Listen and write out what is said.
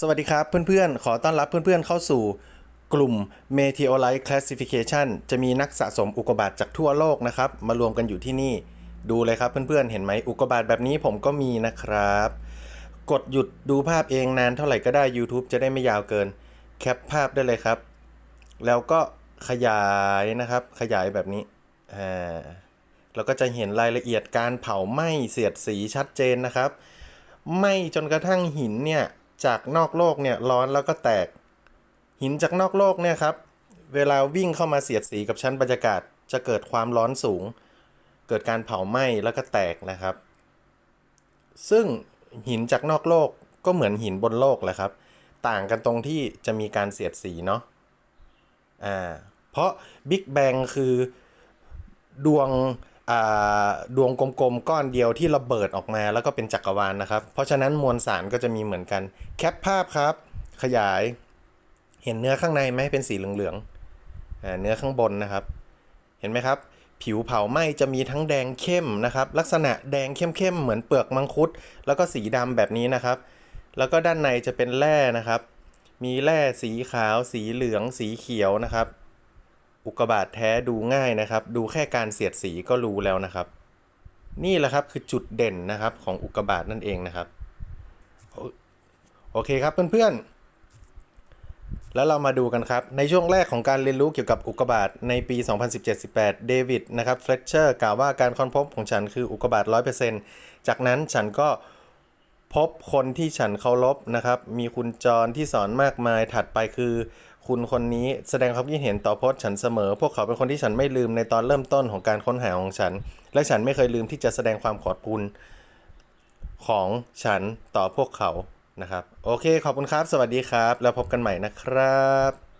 สวัสดีครับเพื่อนๆ ขอต้อนรับเพื่อนๆเข้าสู่กลุ่ม Meteorite Classification จะมีนักสะสมอุกกาบาตจากทั่วโลกนะครับ มารวมกันอยู่ที่นี่ดูเลยครับเพื่อนๆ เห็นไหมอุกกาบาตแบบนี้ผมก็มีนะครับ กดหยุดดูภาพเองนานเท่าไหร่ก็ได้ YouTube จะได้ไม่ยาวเกิน แคปภาพได้เลยครับ แล้วก็ขยายนะครับ ขยายแบบนี้อ่าเราก็จะเห็นรายละเอียดการเผาไหม้เสียดสีชัดเจนนะครับไหม้จนกระทั่งหินเนี่ย จากนอกโลกเนี่ยร้อนแล้วก็แตก หินจากนอกโลกเนี่ยครับเวลาวิ่งเข้ามาเสียดสีกับชั้นบรรยากาศ จะเกิดความร้อนสูง เกิดการเผาไหม้แล้วก็แตกนะครับ ซึ่งหินจากนอกโลกก็เหมือนหินบนโลกแหละครับ ต่างกันตรงที่จะมีการเสียดสีเนาะอ่าเพราะบิ๊กแบงคือดวง ดวงกลมๆก้อนเดียวที่ระเบิดออกมาแล้วก็เป็นจักรวาลนะครับ เพราะฉะนั้นมวลสารก็จะมีเหมือนกัน แคปภาพครับ ขยาย เห็นเนื้อข้างในไหมเป็นสีเหลืองๆอ่าเนื้อข้างบนนะครับ เห็นไหมครับ ผิวเผาไหม้จะมีทั้งแดงเข้มนะครับ ลักษณะแดงเข้มๆเหมือนเปลือกมังคุด แล้วก็สีดำแบบนี้นะครับ แล้วก็ด้านในจะเป็นแร่นะครับ มีแร่สีขาว สีเหลือง สีเขียวนะครับ อุกกาบาตแท้ดูง่ายนะครับ ดูแค่การเสียดสีก็รู้แล้วนะครับ นี่แหละครับคือจุดเด่นนะครับของอุกกาบาตนั่นเองนะครับโอโอเคครับเพื่อนๆ แล้วเรามาดูกันครับ ในช่วงแรกของการเรียนรู้เกี่ยวกับอุกกาบาตในปี 2017-18 เดวิดนะครับเฟลเชอร์กล่าวว่าการค้นพบของฉันคืออุกกาบาต100%จากนั้นฉันก็ พบคนที่ฉันเคารพนะครับ มีคุณจรที่สอนมากมายถัดไปคือ คุณคนนี้แสดงความคิดเห็นต่อพสต์ฉันเสมอ พวกเขาเป็นคนที่ฉันไม่ลืมในตอนเริ่มต้นของการค้นหาของฉัน และฉันไม่เคยลืมที่จะแสดงความขอบคุณของฉันต่อพวกเขานะครับ โอเคขอบคุณครับ สวัสดีครับ แล้วพบกันใหม่นะครับ